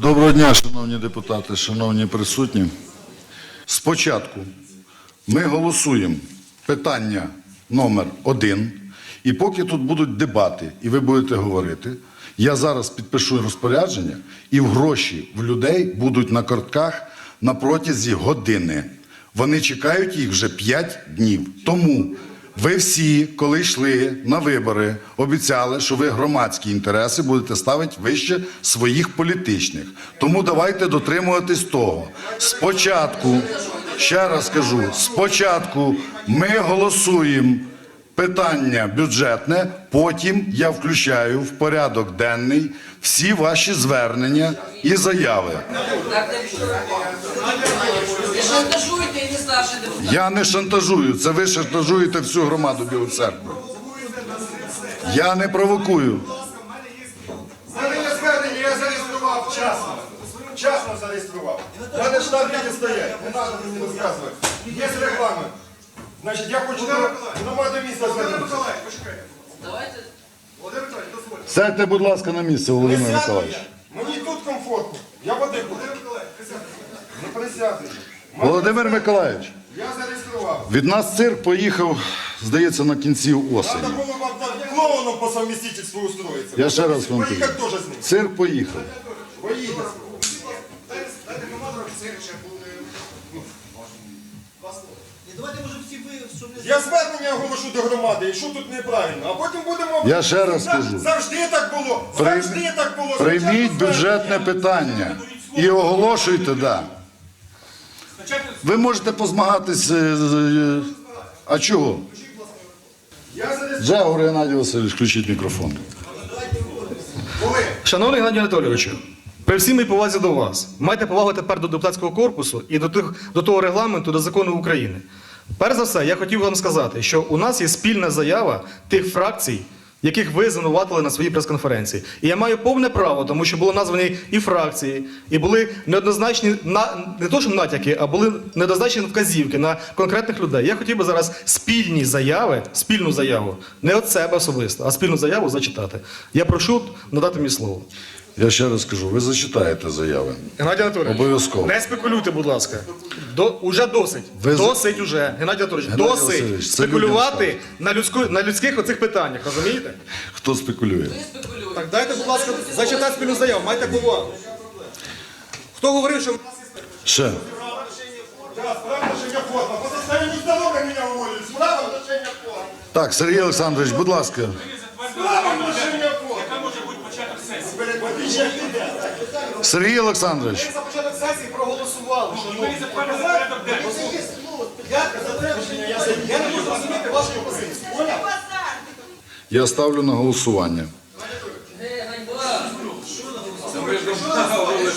Доброго дня, шановні депутати, шановні присутні. Спочатку ми голосуємо питання номер один. І поки тут будуть дебати, і ви будете говорити, я зараз підпишу розпорядження, і в гроші в людей будуть на картках на протязі години. Вони чекають їх вже 5 днів. Тому ви всі, коли йшли на вибори, обіцяли, що ви громадські інтереси будете ставити вище своїх політичних. Тому давайте дотримуватись того. Спочатку, ще раз кажу, спочатку ми голосуємо питання бюджетне, потім я включаю в порядок денний всі ваші звернення і заяви. Не не депутат. Я не шантажую, це ви шантажуєте всю громаду Білої церкви. Я не провокую. Звернення звернення я зареєстрував вчасно. Вчасно зареєстрував. Мене там люди стоять, не треба мені розказувати. Є регламент. Значить, я хочу до громади міста звернутися. Давайте. Сядьте, будь ласка, на місце, Володимир Присядьте. Миколаївич. Мені тут комфортно. Я води буду. Не присяти. Володимир Миколаївич, Я зареєстрував. від нас цирк поїхав, здається, на кінці осені. Треба було вам там клоуном по совмістительству устроїтися. Я ще раз вам кажу. Поїхати теж з ним. Цирк поїхав. Поїдете. Давайте може всі ви, щоб не Я звернення оголошу до громади, і що тут неправильно, а потім будемо... Я ще раз кажу. Завжди так було, Прийм- завжди так було. Прийміть Спочатку бюджетне питання і оголошуйте, да. Ви можете позмагатись. е, з- е, А чого? Я зареєстрував. Джагор Геннадій Васильович, включіть мікрофон. Коли? Шановний Геннадій Анатолійовичу, при всій моїй повазі до вас, майте повагу тепер до депутатського корпусу і до, тих, до того регламенту, до закону України. Перш за все, я хотів вам сказати, що у нас є спільна заява тих фракцій, яких ви звинуватили на своїй прес-конференції. І я маю повне право, тому що були названі і фракції, і були неоднозначні на не то, що натяки, а були неоднозначні вказівки на конкретних людей. Я хотів би зараз спільні заяви, спільну заяву, не від себе особисто, а спільну заяву зачитати. Я прошу надати мені слово. Я ще раз кажу, ви зачитаєте заяви. Геннадій Анатолійович, Обов'язково. не спекулюйте, будь ласка. До, уже досить. Ви Досить уже. Геннадій Анатолійович, Геннадій досить Васильович, це спекулювати на, людську, на людських оцих питаннях, розумієте? Хто спекулює? Ви спекулюєте. Так дайте, будь ласка, зачитати спільну заяву, майте повагу. Хто говорив, що Ще. Да, справа отношения форма. По состоянию здоровья меня уволили. Справа отношения форма. Так, Сергій Олександрович, будь ласка. Справа отношения форма. Яка може бути початок сесії? Сергій Олександрович, за початок сесії проголосували? Я не можу я ставлю на голосування.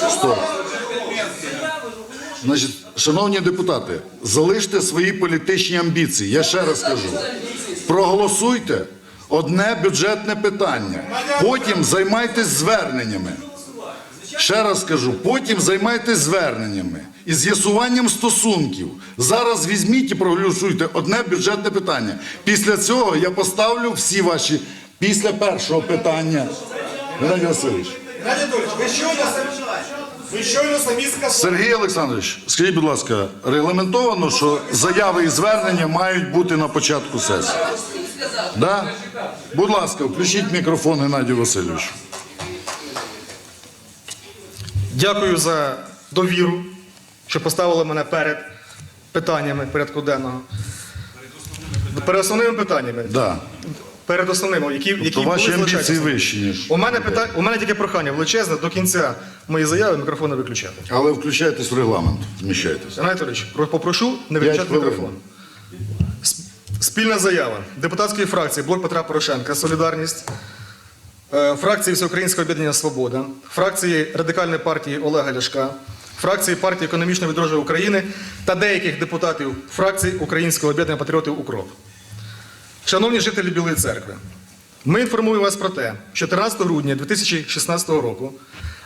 Стоп. Значить, шановні депутати, залиште свої політичні амбіції. Я ще раз кажу. Проголосуйте одне бюджетне питання. Потім займайтесь зверненнями. Ще раз кажу, потім займайтесь зверненнями і з'ясуванням стосунків. Зараз візьміть і проголосуйте одне бюджетне питання. Після цього я поставлю всі ваші після першого питання. Геннадій Васильович. Геннадій Анатолійович, ви щойно самі, ви щойно самі сказали. Сергій Олександрович, скажіть, будь ласка, регламентовано, що заяви і звернення мають бути на початку сесії? Да? Будь ласка, включіть мікрофон Геннадію Васильовичу. Дякую за довіру, що поставили мене перед питаннями порядку денного. Перед основними питаннями. Да. Перед основними, які, які То були ваші амбіції вищі, ніж. У мене питання, у мене тільки прохання величезне до кінця моєї заяви мікрофон не виключати. Але включайтесь в регламент, вміщайтесь. Анатолійович, попрошу не виключати мікрофон. Спільна заява депутатської фракції Блок Петра Порошенка Солідарність, фракції Всеукраїнського об'єднання Свобода, фракції Радикальної партії Олега Ляшка, фракції партії економічного відродження України та деяких депутатів фракції Українського об'єднання патріотів УКРОП. Шановні жителі Білої церкви, ми інформуємо вас про те, що 13 грудня 2016 року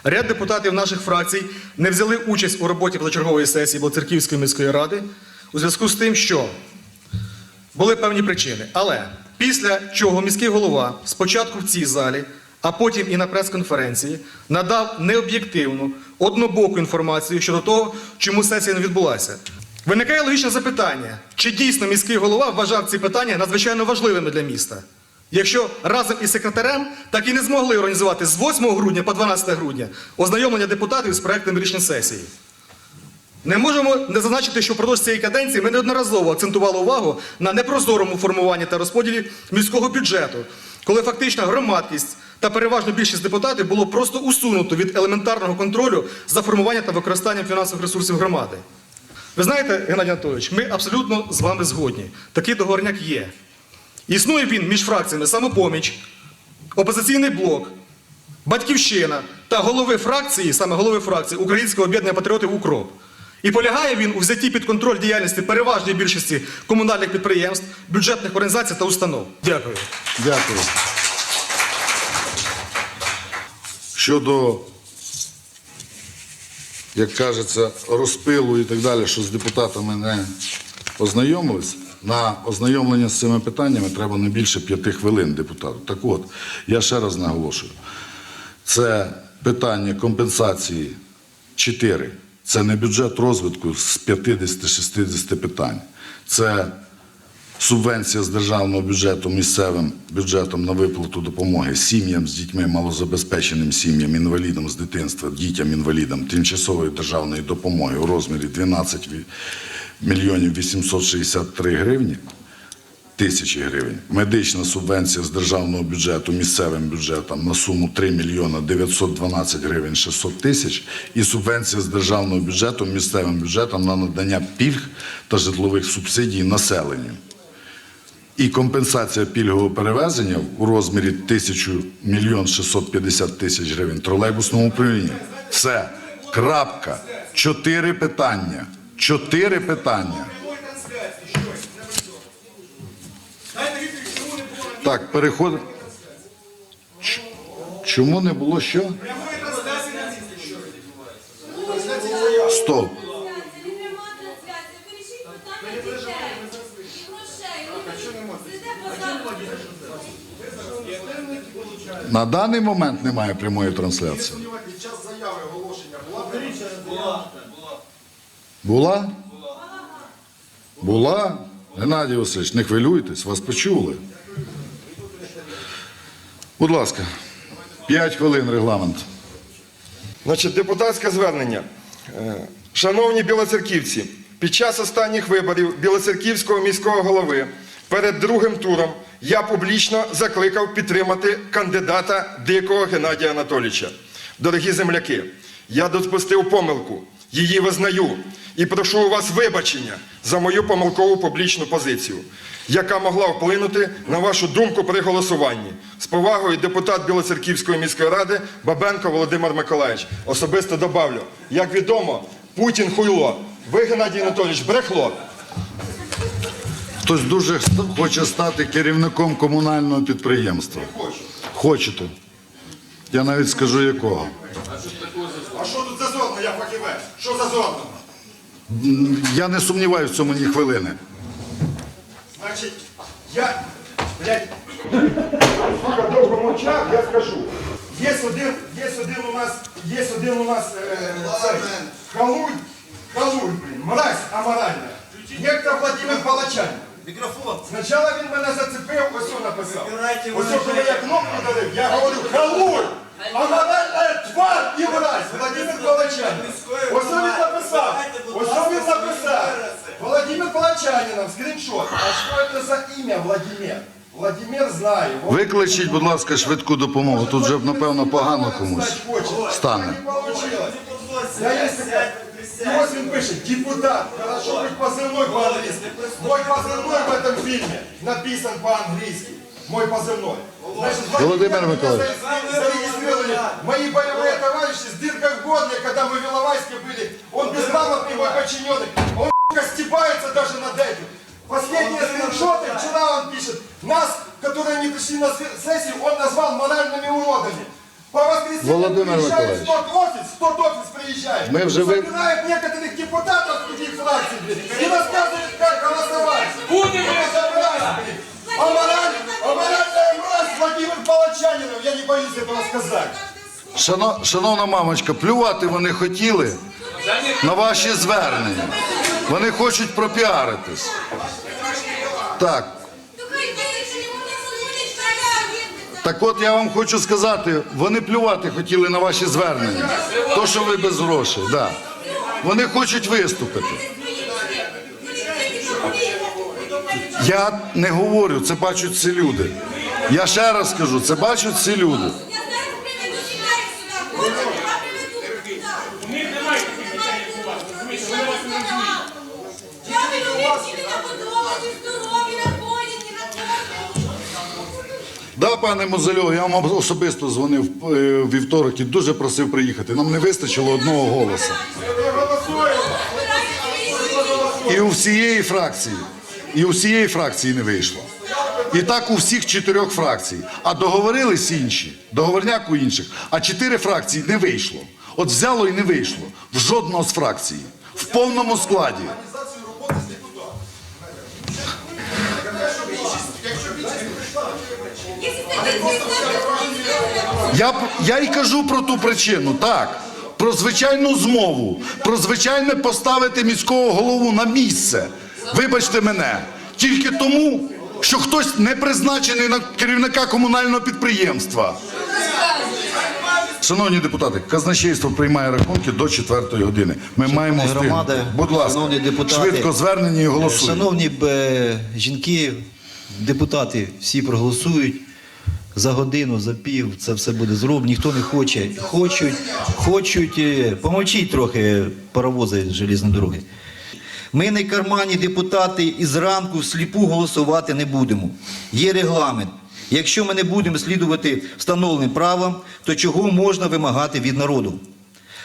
ряд депутатів наших фракцій не взяли участь у роботі позачергової сесії Білоцерківської міської ради у зв'язку з тим, що були певні причини. Але після чого міський голова спочатку в цій залі, а потім і на прес-конференції, надав необ'єктивну, однобоку інформацію щодо того, чому сесія не відбулася. Виникає логічне запитання, чи дійсно міський голова вважав ці питання надзвичайно важливими для міста? Якщо разом із секретарем так і не змогли організувати з 8 грудня по 12 грудня ознайомлення депутатів з проектом рішень сесії. Не можемо не зазначити, що впродовж цієї каденції ми неодноразово акцентували увагу на непрозорому формуванні та розподілі міського бюджету, коли фактично громадськість та переважно більшість депутатів було просто усунуто від елементарного контролю за формуванням та використанням фінансових ресурсів громади. Ви знаєте, Геннадій Анатолійович, ми абсолютно з вами згодні. Такий договорняк є. Існує він між фракціями самопоміч, опозиційний блок, Батьківщина та голови фракції, саме голови фракції Українського об'єднання патріотів Укроп. І полягає він у взятті під контроль діяльності переважної більшості комунальних підприємств, бюджетних організацій та установ. Дякую. Дякую. Щодо, як кажеться, розпилу і так далі, що з депутатами не ознайомились, на ознайомлення з цими питаннями треба не більше п'яти хвилин депутату. Так от, я ще раз наголошую, це питання компенсації 4. Це не бюджет розвитку з 50-60 питань. Це Субвенція з державного бюджету місцевим бюджетом на виплату допомоги сім'ям з дітьми, малозабезпеченим сім'ям, інвалідам з дитинства, дітям інвалідам тимчасової державної допомоги у розмірі 12 мільйонів 863 гривні тисячі гривень. Медична субвенція з державного бюджету місцевим бюджетом на суму 3 мільйона 912 гривень 600 тисяч і субвенція з державного бюджету місцевим бюджетом на надання пільг та житлових субсидій населенню. І компенсація пільгового перевезення у розмірі 1000 мільйон 650 тисяч гривень тролейбусному управлінні. Все. Крапка. Чотири питання. Чотири питання. Так, переходимо. Чому не було що? Стоп. На даний момент немає прямої трансляції. Час заяви оголошення була Була? Була? Геннадій Васильович, не хвилюйтесь, вас почули. Будь ласка, 5 хвилин регламент. Значить, депутатське звернення. Е, Шановні білоцерківці, під час останніх виборів Білоцерківського міського голови перед другим туром я публічно закликав підтримати кандидата Дикого Геннадія Анатолійовича. Дорогі земляки, я допустив помилку, її визнаю і прошу у вас вибачення за мою помилкову публічну позицію, яка могла вплинути на вашу думку при голосуванні. З повагою депутат Білоцерківської міської ради Бабенко Володимир Миколаївич. Особисто добавлю, як відомо, Путін хуйло. Ви, Геннадій Анатолійович, брехло. Хтось дуже хоче стати керівником комунального підприємства. Хочете. Я навіть скажу якого. А що тут зазорно, я фахівець? Що зазорно? Я не сумніваюся в цьому ні хвилини. Значить, я, блядь, сука, довго мовчав, я скажу. Є один, є один у нас, є один у нас, е, цей, халуй, халуй, блін, мразь аморальна. Некто Владимир Палачань. Мікрофон. Спочатку він мене зацепив, ось що написав. Ось що, коли я кнопку дарив, я говорю, халуй! Аморальна тварь і мразь! Владимир Палачань. Ось що він написав. Ось що він написав. Владимир Палачанинов, скріншот. А що це за ім'я Владимир? Владимир знає. Викличіть, будь ласка, швидку допомогу. Тут вже, напевно, погано комусь стане. Не получилось. Я есть такая. И вот он пишет, депутат, хорошо быть позывной по-английски. Мой позывной в этом фильме написан по-английски. Мой позывной. Значит, Владимир меня Николаевич. зарегистрировали мои боевые товарищи с дыркой в горле, когда мы в Иловайске были. Он безграмотный мой подчиненный. Он сука, стебается даже над этим. Последние скриншоты, вчера он пишет, нас, которые не пришли на с- сессию, он назвал моральными уродами. По воскресеньям Владимир приезжает Николаевич. в офис, в тот офис приезжает. Мы уже вы- Собирает некоторых депутатов других фракций, блин, и рассказывает, как голосовать. Будем разобраться, блин. А мораль, а моральная мразь Владимир Палач односельчанином, я не боюсь этого сказать. Шано, шановна мамочка, плювати вони хотіли на ваші звернення. Вони хочуть пропіаритись. Так, так от я вам хочу сказати, вони плювати хотіли на ваші звернення. То, що ви без грошей, да. Вони хочуть виступити. Я не говорю, це бачать всі люди. Я ще раз скажу, це бачать всі люди. Пане Мозельов, я вам особисто дзвонив е, вівторок і дуже просив приїхати. Нам не вистачило одного голосу. І у всієї фракції. І у всієї фракції не вийшло. І так у всіх чотирьох фракцій. А договорились інші, договорняк у інших, а чотири фракції не вийшло. От взяло і не вийшло. В жодного з фракцій. В повному складі. Я, я і кажу про ту причину, так. Про звичайну змову, про звичайне поставити міського голову на місце. Вибачте мене, тільки тому, що хтось не призначений на керівника комунального підприємства. Шановні депутати, казначейство приймає рахунки до 4 години. Ми маємо Шановні встигнути. громади, Будь ласка, шановні депутати, швидко звернення і голосуємо. Шановні е, жінки, депутати, всі проголосують. За годину, за пів це все буде зроблено. Ніхто не хоче. Хочуть, хочуть, е, помовчіть трохи паровози з желізної дороги. Ми не карманні депутати і зранку сліпу голосувати не будемо. Є регламент. Якщо ми не будемо слідувати встановленим правам, то чого можна вимагати від народу?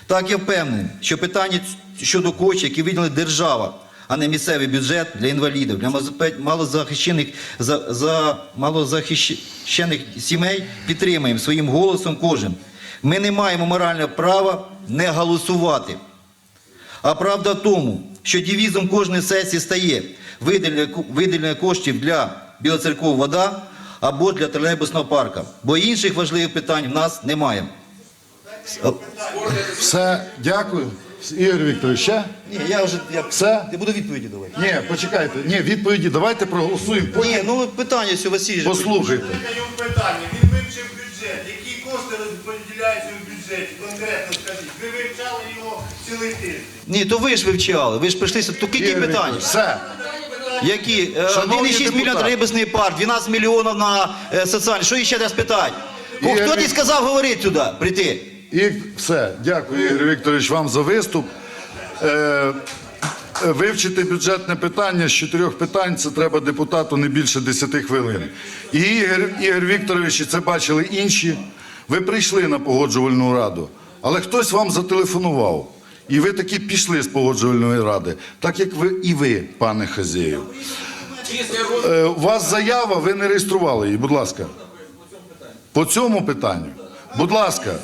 Так я впевнений, що питання щодо коштів, які виділила держава, а не місцевий бюджет для інвалідів, для малозахищених, за, за малозахищених сімей підтримуємо своїм голосом кожен. Ми не маємо морального права не голосувати. А правда в тому, що девізом кожної сесії стає виділення коштів для Білоцерков вода або для тролейбусного парка, бо інших важливих питань в нас немає. Все, дякую. Ігор Вікторович, ще? Ні, я вже я Все? не буду відповіді давати. Ні, почекайте. Ні, відповіді давайте проголосуємо. Потім Ні, ну питання що Василь. послухайте. Задаю питання. Він вивчив бюджет. Які кошти розподіляються в бюджеті? Конкретно скажіть. Ви вивчали його цілий тиждень. Ні, то ви ж вивчали. Ви ж прийшли сюди. То які Ігор питання? Вікторович, Все. Які? Е, Шановні 1,6 мільйона депутати. тролейбусний парк, 12 мільйонів на е, соціальні. Що ще треба спитати? Ігор Хто ти сказав говорити сюди, прийти? І все. Дякую, Ігор Вікторович, вам за виступ. Е, вивчити бюджетне питання з чотирьох питань це треба депутату не більше 10 хвилин. І Ігор, Ігор Вікторович, і це бачили інші. Ви прийшли на погоджувальну раду, але хтось вам зателефонував. І ви таки пішли з погоджувальної ради, так як ви і ви, пане Хазєєв. Е, у вас заява, ви не реєстрували її, будь ласка. По цьому питанню. Будь ласка.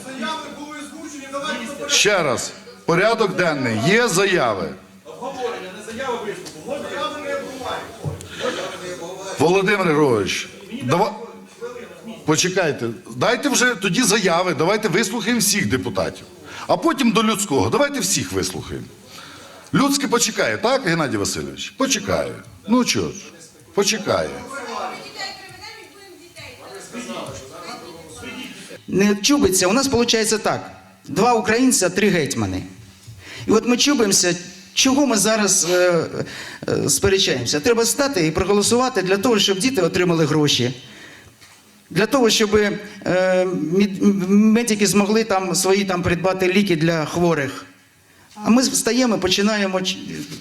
Ще раз. Порядок денний. Є заяви. Володимир Григорович, дава... почекайте. Дайте вже тоді заяви. Давайте вислухаємо всіх депутатів. А потім до людського. Давайте всіх вислухаємо. Людське почекає, так, Геннадій Васильович? Почекає. Ну чого ж, почекає. не чубиться. У нас виходить так: два українця, три гетьмани. І от ми чубимося, чого ми зараз е, е, сперечаємося? Треба стати і проголосувати для того, щоб діти отримали гроші. Для того, щоб е, медики змогли там свої там придбати ліки для хворих. А ми встаємо, починаємо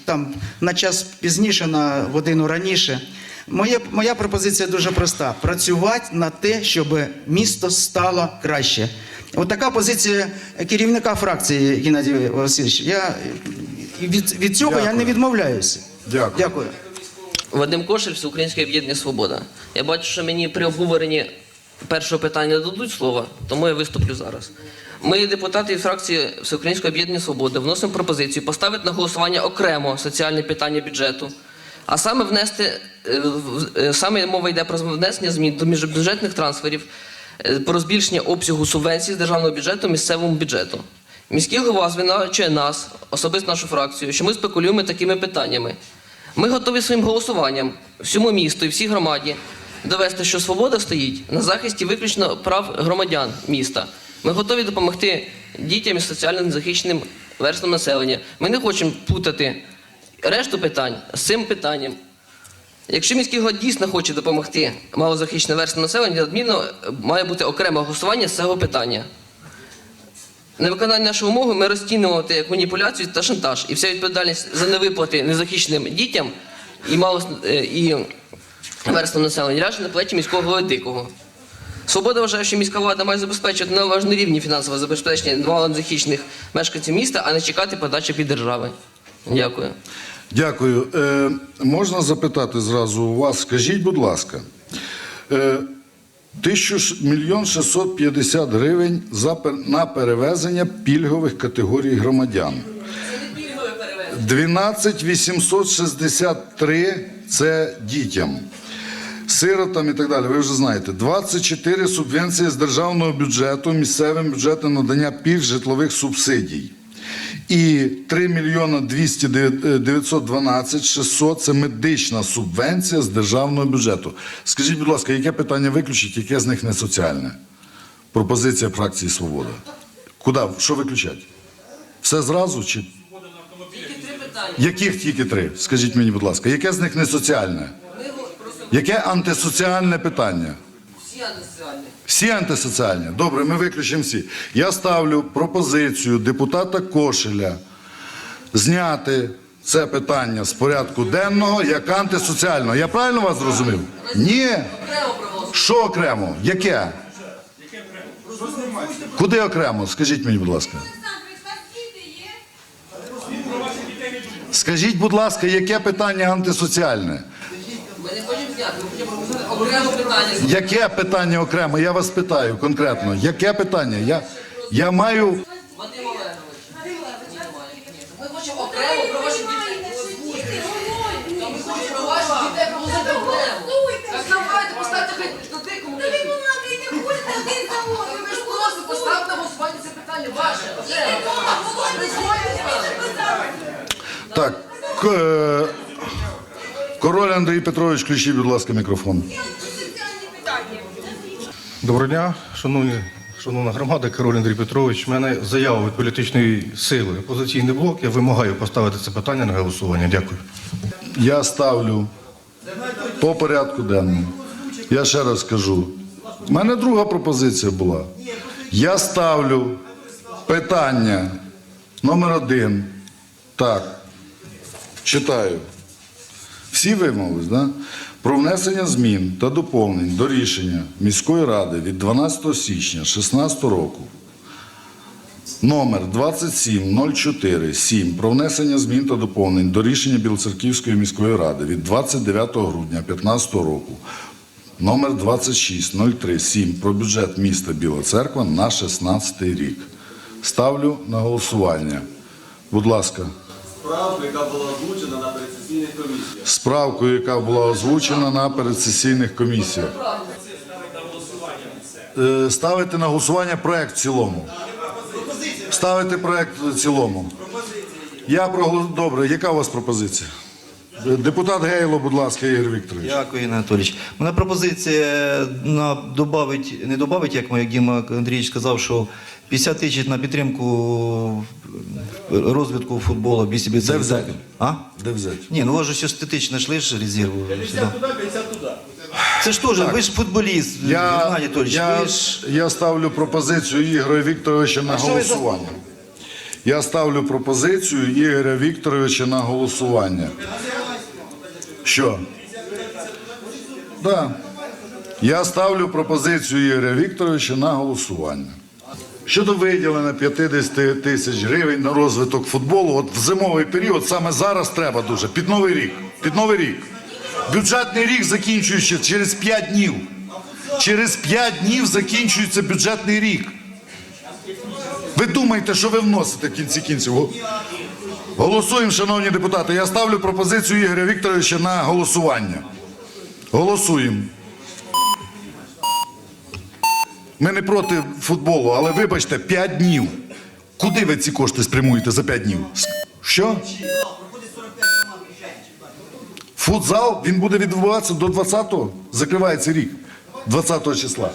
там на час пізніше, на годину раніше. Моя, моя пропозиція дуже проста: працювати на те, щоб місто стало краще. От така позиція керівника фракції Геннадій Васильович. Я від, від цього я не відмовляюся. Дякую. Дякую. Вадим Кошель, Всеукраїнське об'єднання Свобода. Я бачу, що мені при обговоренні першого питання дадуть слово, тому я виступлю зараз. Ми, депутати від фракції Всеукраїнського об'єднання Свобода, вносимо пропозицію поставити на голосування окремо соціальне питання бюджету, а саме внести, е, в- е, саме мова йде про внесення змін до міжбюджетних трансферів про збільшення обсягу субвенцій з державного бюджету місцевому бюджету. Міський голова звинувачує нас, особисто нашу фракцію, що ми спекулюємо такими питаннями. Ми готові своїм голосуванням всьому місту і всій громаді довести, що свобода стоїть на захисті виключно прав громадян міста. Ми готові допомогти дітям і соціально незахищеним верствам населення. Ми не хочемо путати решту питань з цим питанням. Якщо міський голова дійсно хоче допомогти малозахищеним верствам населення, відмінно має бути окреме голосування з цього питання. Невиконання нашої умови ми розцінюємо як маніпуляцію та шантаж. І вся відповідальність за невиплати незахищеним дітям і мало е, і верствам населення ляже на плечі міського голови дикого. Свобода вважає, що міська влада має забезпечити на рівні фінансове забезпечення малозахищених мешканців міста, а не чекати подачі від держави. Дякую. Дякую. Е, можна запитати зразу у вас, скажіть, будь ласка, е, мільйон 650 гривень за, на перевезення пільгових категорій громадян. 12 863 – це дітям. Сиротам і так далі, ви вже знаєте. 24 субвенції з державного бюджету, місцевим бюджетом надання пільг житлових субсидій. І 3 мільйона 200 912 600 – це медична субвенція з державного бюджету. Скажіть, будь ласка, яке питання виключить, яке з них не соціальне? Пропозиція фракції «Свобода». Куди? Що виключать? Все зразу чи Тільки три питання. яких тільки три? Скажіть мені, будь ласка, яке з них не соціальне? Яке антисоціальне питання? Всі антисоціальні. Всі антисоціальні. Добре, ми виключимо всі. Я ставлю пропозицію депутата Кошеля зняти це питання з порядку денного як антисоціального. Я правильно вас зрозумів? Ні. Що окремо? Яке? Куди окремо? Скажіть мені, будь ласка. Скажіть, будь ласка, яке питання антисоціальне? Ми не хочемо зняти, ми хочемо окреме питання. Яке питання окремо? Я вас питаю конкретно. Яке питання? Я, я маю. Вадим Олегович. Ми хочемо окремо про ваших дітей. Голодні. Ми хочемо про ваших дітей проголосувати окремо. Так давайте поставте хай на дикому. Та ви балакайте, ходите один за одним. Ви ж просто поставте на голосування це питання ваше. Так. к- е, Король Андрій Петрович, включіть, будь ласка, мікрофон. Доброго дня, шановні, шановна громада, Король Андрій Петрович. У мене заява від політичної сили опозиційний блок. Я вимагаю поставити це питання на голосування. Дякую. Я ставлю по порядку денному. Я ще раз кажу. У мене друга пропозиція була. Я ставлю питання номер один. Так. Читаю. Всі вимовились, да? Про внесення змін та доповнень до рішення міської ради від 12 січня 2016 року Номер 27047 про внесення змін та доповнень до рішення Білоцерківської міської ради від 29 грудня 2015 року. Номер 26037 про бюджет міста Біла Церква на 16 рік. Ставлю на голосування. Будь ласка. Справку, яка була озвучена на пересесійних комісіях. Справку, яка була озвучена на передсесійних комісіях. Е, Ставити на голосування проект в цілому. Ставити проект в цілому. Я проголосую. Добре, яка у вас пропозиція? Е, Депутат Гейло, будь ласка, Ігор Вікторович. Дякую, Ігор Анатолійович. У мене пропозиція на добавить, не добавить, як як Діма Андрійович сказав, що 50 тисяч на підтримку е, розвитку футболу бісі Де взяти? А? Де взяти? Ні, ну у вас же ще статично йшли ж резерву. сюди. 50 туди, 50 туди. Це ж теж, ви ж футболіст, Я, Геннадій Анатолійович, я, ви ж... я ставлю пропозицію Ігоря Вікторовича на голосування. Я ставлю пропозицію Ігоря Вікторовича на голосування. Що? Да. Я ставлю пропозицію Ігоря Вікторовича на голосування. Щодо виділення 50 тисяч гривень на розвиток футболу, от в зимовий період саме зараз треба дуже, під Новий рік. Під Новий рік. Бюджетний рік закінчується через 5 днів. Через 5 днів закінчується бюджетний рік. Ви думаєте, що ви вносите в кінці кінців? Голосуємо, шановні депутати. Я ставлю пропозицію Ігоря Вікторовича на голосування. Голосуємо. Ми не проти футболу, але вибачте, 5 днів. Куди ви ці кошти спрямуєте за 5 днів? Що? Футзал, він буде відбуватися до 20-го. Закривається рік. 20 числа.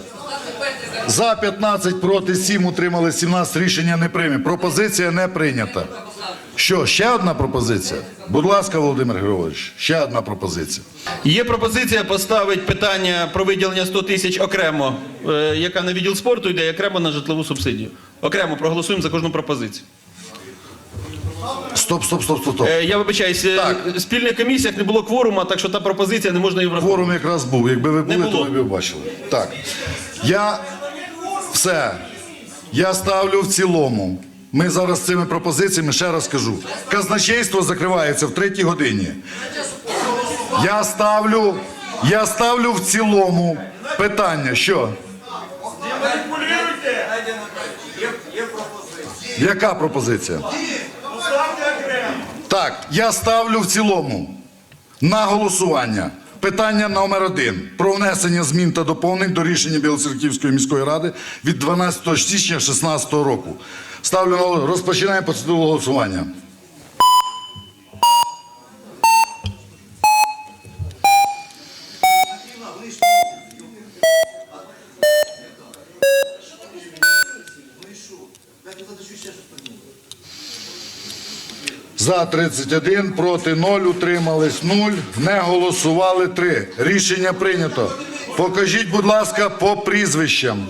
За 15, проти 7, утримали 17, рішення не прийме. Пропозиція не прийнята. Що, ще одна пропозиція? Будь ласка, Володимир Григорович, ще одна пропозиція. Є пропозиція поставити питання про виділення 100 тисяч окремо, е, яка на відділ спорту йде, і окремо на житлову субсидію. Окремо проголосуємо за кожну пропозицію. Стоп, стоп, стоп, стоп, стоп. Е, Я вибачаюсь, е, Так. в спільних комісіях не було кворума, так що та пропозиція не можна її врахувати. Форум якраз був. Якби ви були, то ви б бачили. Так. Я все. Я ставлю в цілому. Ми зараз цими пропозиціями ще раз кажу. Казначейство закривається в третій годині. Я ставлю, я ставлю в цілому питання. Що? Яка пропозиція? Так, я ставлю в цілому на голосування. Питання номер один про внесення змін та доповнень до рішення Білоцерківської міської ради від 12 січня 2016 року. Ставлю на розпочинаємо процедуру голосування. За 31, проти 0, утримались 0, не голосували 3. Рішення прийнято. Покажіть, будь ласка, по прізвищам.